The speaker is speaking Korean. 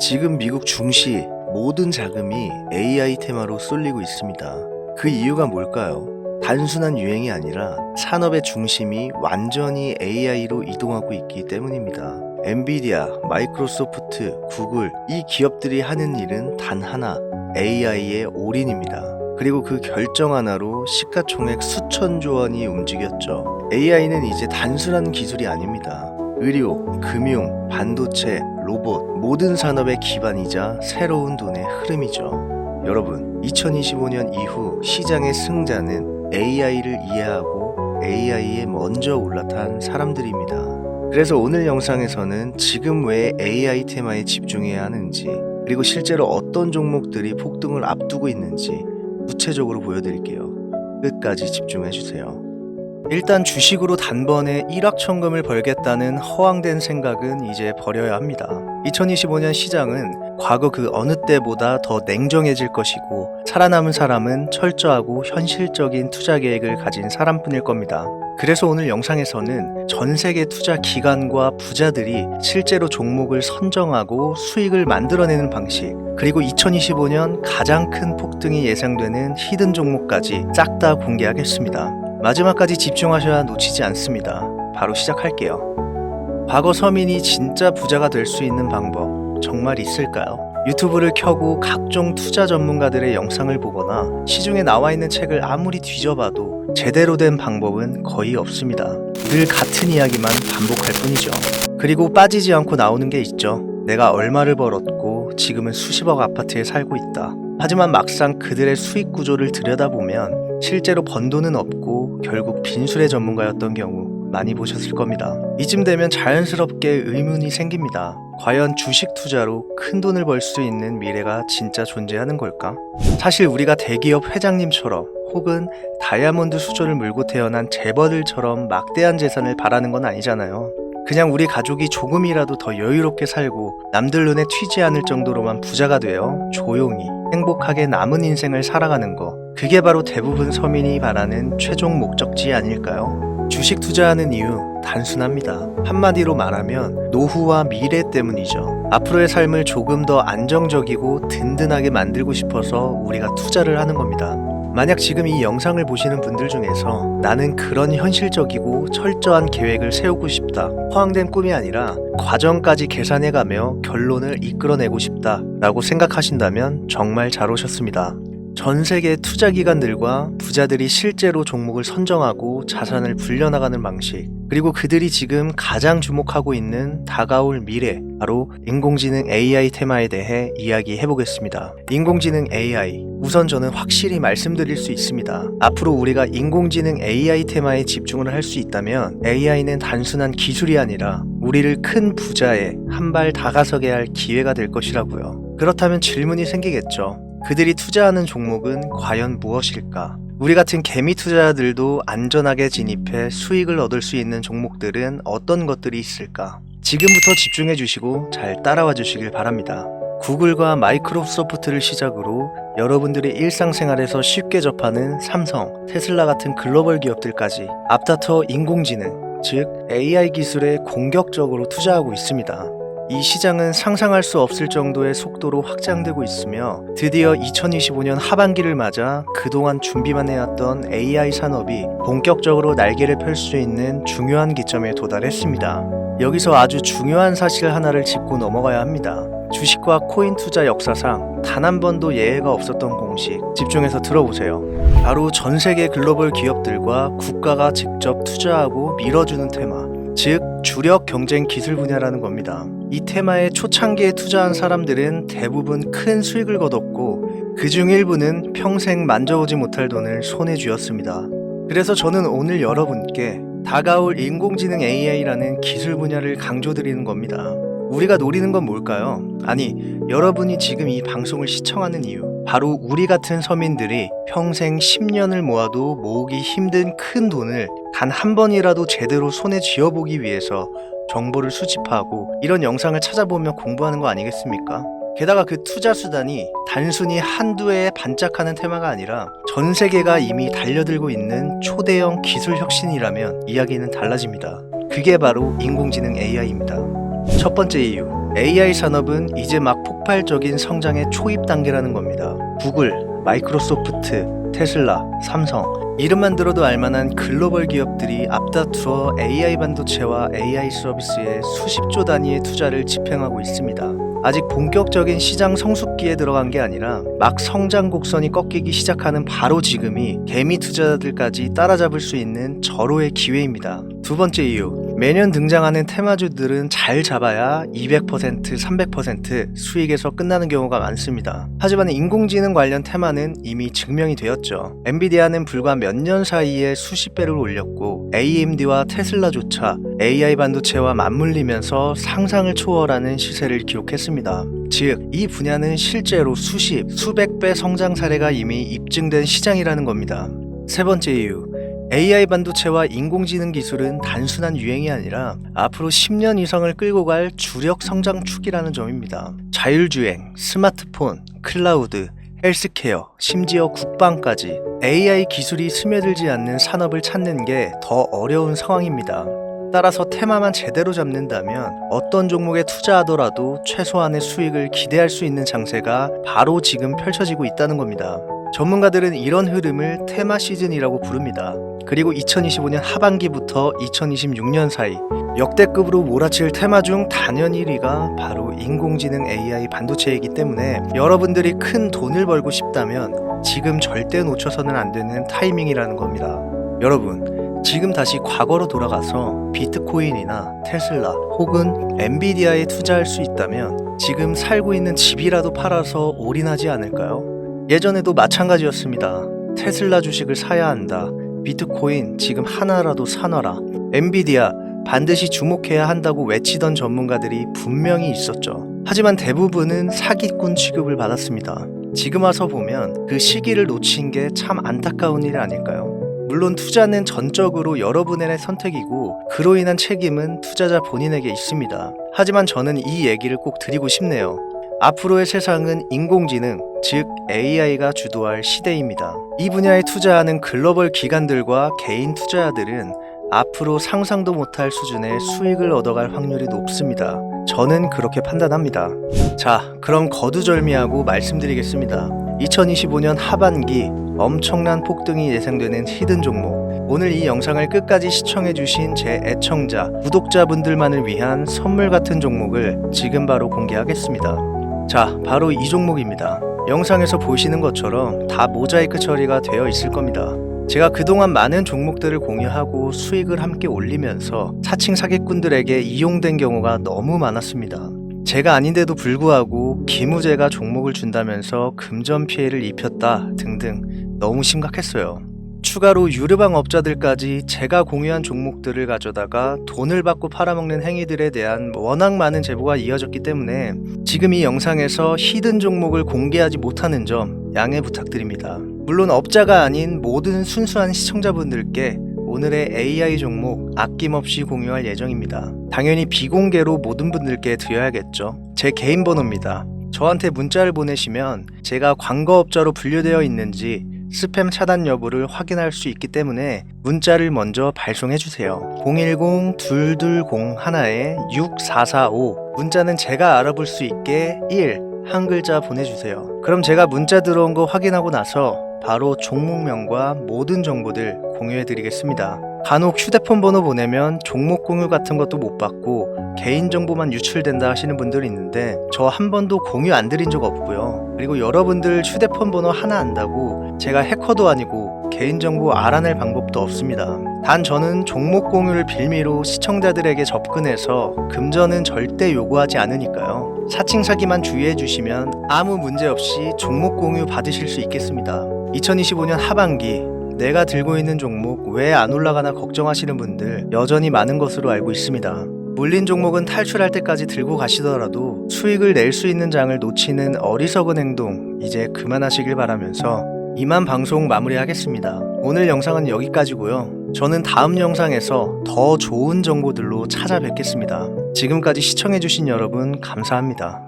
지금 미국 중시 모든 자금이 AI 테마로 쏠리고 있습니다. 그 이유가 뭘까요? 단순한 유행이 아니라 산업의 중심이 완전히 AI로 이동하고 있기 때문입니다. 엔비디아, 마이크로소프트, 구글 이 기업들이 하는 일은 단 하나 AI의 올인입니다. 그리고 그 결정 하나로 시가총액 수천조 원이 움직였죠. AI는 이제 단순한 기술이 아닙니다. 의료, 금융, 반도체, 로봇 모든 산업의 기반이자 새로운 돈의 흐름이죠. 여러분, 2025년 이후 시장의 승자는 AI를 이해하고 AI에 먼저 올라탄 사람들입니다. 그래서 오늘 영상에서는 지금 왜 AI 테마에 집중해야 하는지, 그리고 실제로 어떤 종목들이 폭등을 앞두고 있는지 구체적으로 보여드릴게요. 끝까지 집중해주세요. 일단 주식으로 단번에 1억 천금을 벌겠다는 허황된 생각은 이제 버려야 합니다. 2025년 시장은 과거 그 어느 때보다 더 냉정해질 것이고 살아남은 사람은 철저하고 현실적인 투자 계획을 가진 사람뿐일 겁니다. 그래서 오늘 영상에서는 전 세계 투자 기관과 부자들이 실제로 종목을 선정하고 수익을 만들어내는 방식, 그리고 2025년 가장 큰 폭등이 예상되는 히든 종목까지 싹 다 공개하겠습니다. 마지막까지 집중하셔야 놓치지 않습니다. 바로 시작할게요. 과거 서민이 진짜 부자가 될 수 있는 방법 정말 있을까요? 유튜브를 켜고 각종 투자 전문가들의 영상을 보거나 시중에 나와 있는 책을 아무리 뒤져봐도 제대로 된 방법은 거의 없습니다. 늘 같은 이야기만 반복할 뿐이죠. 그리고 빠지지 않고 나오는 게 있죠. 내가 얼마를 벌었고 지금은 수십억 아파트에 살고 있다. 하지만 막상 그들의 수익 구조를 들여다보면 실제로 번 돈은 없고 결국 빈술의 전문가였던 경우 많이 보셨을 겁니다. 이쯤 되면 자연스럽게 의문이 생깁니다. 과연 주식 투자로 큰 돈을 벌 수 있는 미래가 진짜 존재하는 걸까? 사실 우리가 대기업 회장님처럼 혹은 다이아몬드 수조를 물고 태어난 재벌들처럼 막대한 재산을 바라는 건 아니잖아요. 그냥 우리 가족이 조금이라도 더 여유롭게 살고 남들 눈에 튀지 않을 정도로만 부자가 되어 조용히 행복하게 남은 인생을 살아가는 거. 그게 바로 대부분 서민이 바라는 최종 목적지 아닐까요? 주식 투자하는 이유 단순합니다. 한마디로 말하면 노후와 미래 때문이죠. 앞으로의 삶을 조금 더 안정적이고 든든하게 만들고 싶어서 우리가 투자를 하는 겁니다. 만약 지금 이 영상을 보시는 분들 중에서 나는 그런 현실적이고 철저한 계획을 세우고 싶다. 허황된 꿈이 아니라 과정까지 계산해가며 결론을 이끌어내고 싶다. 라고 생각하신다면 정말 잘 오셨습니다. 전 세계 투자 기관들과 부자들이 실제로 종목을 선정하고 자산을 불려나가는 방식, 그리고 그들이 지금 가장 주목하고 있는 다가올 미래, 바로 인공지능 AI 테마에 대해 이야기해 보겠습니다. 인공지능 AI. 우선 저는 확실히 말씀드릴 수 있습니다. 앞으로 우리가 인공지능 AI 테마에 집중을 할 수 있다면 AI는 단순한 기술이 아니라 우리를 큰 부자에 한 발 다가서게 할 기회가 될 것이라고요. 그렇다면 질문이 생기겠죠. 그들이 투자하는 종목은 과연 무엇일까? 우리 같은 개미 투자자들도 안전하게 진입해 수익을 얻을 수 있는 종목들은 어떤 것들이 있을까? 지금부터 집중해 주시고 잘 따라와 주시길 바랍니다. 구글과 마이크로소프트를 시작으로 여러분들의 일상생활에서 쉽게 접하는 삼성, 테슬라 같은 글로벌 기업들까지 앞다퉈 인공지능, 즉 AI 기술에 공격적으로 투자하고 있습니다. 이 시장은 상상할 수 없을 정도의 속도로 확장되고 있으며 드디어 2025년 하반기를 맞아 그동안 준비만 해왔던 AI 산업이 본격적으로 날개를 펼 수 있는 중요한 기점에 도달했습니다. 여기서 아주 중요한 사실 하나를 짚고 넘어가야 합니다. 주식과 코인 투자 역사상 단 한 번도 예외가 없었던 공식 집중해서 들어보세요. 바로 전 세계 글로벌 기업들과 국가가 직접 투자하고 밀어주는 테마, 즉 주력 경쟁 기술 분야라는 겁니다. 이 테마에 초창기에 투자한 사람들은 대부분 큰 수익을 거뒀고 그중 일부는 평생 만져보지 못할 돈을 손에 쥐었습니다. 그래서 저는 오늘 여러분께 다가올 인공지능 AI라는 기술 분야를 강조드리는 겁니다. 우리가 노리는 건 뭘까요? 아니, 여러분이 지금 이 방송을 시청하는 이유. 바로 우리 같은 서민들이 평생 10년을 모아도 모으기 힘든 큰 돈을 단 한 번이라도 제대로 손에 쥐어보기 위해서 정보를 수집하고 이런 영상을 찾아보며 공부하는 거 아니겠습니까? 게다가 그 투자 수단이 단순히 한두 해에 반짝하는 테마가 아니라 전 세계가 이미 달려들고 있는 초대형 기술 혁신이라면 이야기는 달라집니다. 그게 바로 인공지능 AI입니다. 첫 번째 이유, AI 산업은 이제 막 폭발적인 성장의 초입 단계라는 겁니다. 구글, 마이크로소프트, 테슬라, 삼성 이름만 들어도 알만한 글로벌 기업들이 앞다투어 AI 반도체와 AI 서비스에 수십조 단위의 투자를 집행하고 있습니다. 아직 본격적인 시장 성숙기에 들어간 게 아니라 막 성장 곡선이 꺾이기 시작하는 바로 지금이 개미 투자자들까지 따라잡을 수 있는 절호의 기회입니다. 두 번째 이유. 매년 등장하는 테마주들은 잘 잡아야 200%, 300% 수익에서 끝나는 경우가 많습니다. 하지만 인공지능 관련 테마는 이미 증명이 되었죠. 엔비디아는 불과 몇 년 사이에 수십 배를 올렸고 AMD와 테슬라조차 AI 반도체와 맞물리면서 상상을 초월하는 시세를 기록했습니다. 즉, 이 분야는 실제로 수십, 수백 배 성장 사례가 이미 입증된 시장이라는 겁니다. 세 번째 이유. AI 반도체와 인공지능 기술은 단순한 유행이 아니라 앞으로 10년 이상을 끌고 갈 주력 성장 축이라는 점입니다. 자율주행, 스마트폰, 클라우드, 헬스케어, 심지어 국방까지 AI 기술이 스며들지 않는 산업을 찾는 게 더 어려운 상황입니다. 따라서 테마만 제대로 잡는다면 어떤 종목에 투자하더라도 최소한의 수익을 기대할 수 있는 장세가 바로 지금 펼쳐지고 있다는 겁니다. 전문가들은 이런 흐름을 테마 시즌이라고 부릅니다. 그리고 2025년 하반기부터 2026년 사이 역대급으로 몰아칠 테마 중 단연 1위가 바로 인공지능 AI 반도체이기 때문에 여러분들이 큰 돈을 벌고 싶다면 지금 절대 놓쳐서는 안 되는 타이밍이라는 겁니다. 여러분, 지금 다시 과거로 돌아가서 비트코인이나 테슬라 혹은 엔비디아에 투자할 수 있다면 지금 살고 있는 집이라도 팔아서 올인하지 않을까요? 예전에도 마찬가지였습니다. 테슬라 주식을 사야 한다. 비트코인 지금 하나라도 사놔라. 엔비디아 반드시 주목해야 한다고 외치던 전문가들이 분명히 있었죠. 하지만 대부분은 사기꾼 취급을 받았습니다. 지금 와서 보면 그 시기를 놓친 게 참 안타까운 일 아닐까요? 물론 투자는 전적으로 여러분의 선택이고 그로 인한 책임은 투자자 본인에게 있습니다. 하지만 저는 이 얘기를 꼭 드리고 싶네요. 앞으로의 세상은 인공지능, 즉 AI가 주도할 시대입니다. 이 분야에 투자하는 글로벌 기관들과 개인 투자자들은 앞으로 상상도 못할 수준의 수익을 얻어갈 확률이 높습니다. 저는 그렇게 판단합니다. 자, 그럼 거두절미하고 말씀드리겠습니다. 2025년 하반기 엄청난 폭등이 예상되는 히든 종목. 오늘 이 영상을 끝까지 시청해주신 제 애청자, 구독자분들만을 위한 선물 같은 종목을 지금 바로 공개하겠습니다. 자, 바로 이 종목입니다. 영상에서 보시는 것처럼 다 모자이크 처리가 되어 있을 겁니다. 제가 그동안 많은 종목들을 공유하고 수익을 함께 올리면서 사칭 사기꾼들에게 이용된 경우가 너무 많았습니다. 제가 아닌데도 불구하고 기무제가 종목을 준다면서 금전 피해를 입혔다 등등 너무 심각했어요. 추가로 유르방 업자들까지 제가 공유한 종목들을 가져다가 돈을 받고 팔아먹는 행위들에 대한 워낙 많은 제보가 이어졌기 때문에 지금 이 영상에서 히든 종목을 공개하지 못하는 점 양해 부탁드립니다. 물론 업자가 아닌 모든 순수한 시청자분들께 오늘의 AI 종목 아낌없이 공유할 예정입니다. 당연히 비공개로 모든 분들께 드려야겠죠. 제 개인 번호입니다. 저한테 문자를 보내시면 제가 광고업자로 분류되어 있는지 스팸 차단 여부를 확인할 수 있기 때문에 문자를 먼저 발송해 주세요. 010-2201-6445 문자는 제가 알아볼 수 있게 1 한 글자 보내주세요. 그럼 제가 문자 들어온 거 확인하고 나서 바로 종목명과 모든 정보들 공유해 드리겠습니다. 간혹 휴대폰 번호 보내면 종목 공유 같은 것도 못 받고 개인정보만 유출된다 하시는 분들이 있는데 저 한 번도 공유 안 드린 적 없고요. 그리고 여러분들 휴대폰 번호 하나 안다고 제가 해커도 아니고 개인정보 알아낼 방법도 없습니다. 단 저는 종목 공유를 빌미로 시청자들에게 접근해서 금전은 절대 요구하지 않으니까요. 사칭 사기만 주의해 주시면 아무 문제 없이 종목 공유 받으실 수 있겠습니다. 2025년 하반기 내가 들고 있는 종목 왜 안 올라가나 걱정하시는 분들 여전히 많은 것으로 알고 있습니다. 물린 종목은 탈출할 때까지 들고 가시더라도 수익을 낼 수 있는 장을 놓치는 어리석은 행동 이제 그만하시길 바라면서 이만 방송 마무리하겠습니다. 오늘 영상은 여기까지고요. 저는 다음 영상에서 더 좋은 정보들로 찾아뵙겠습니다. 지금까지 시청해주신 여러분 감사합니다.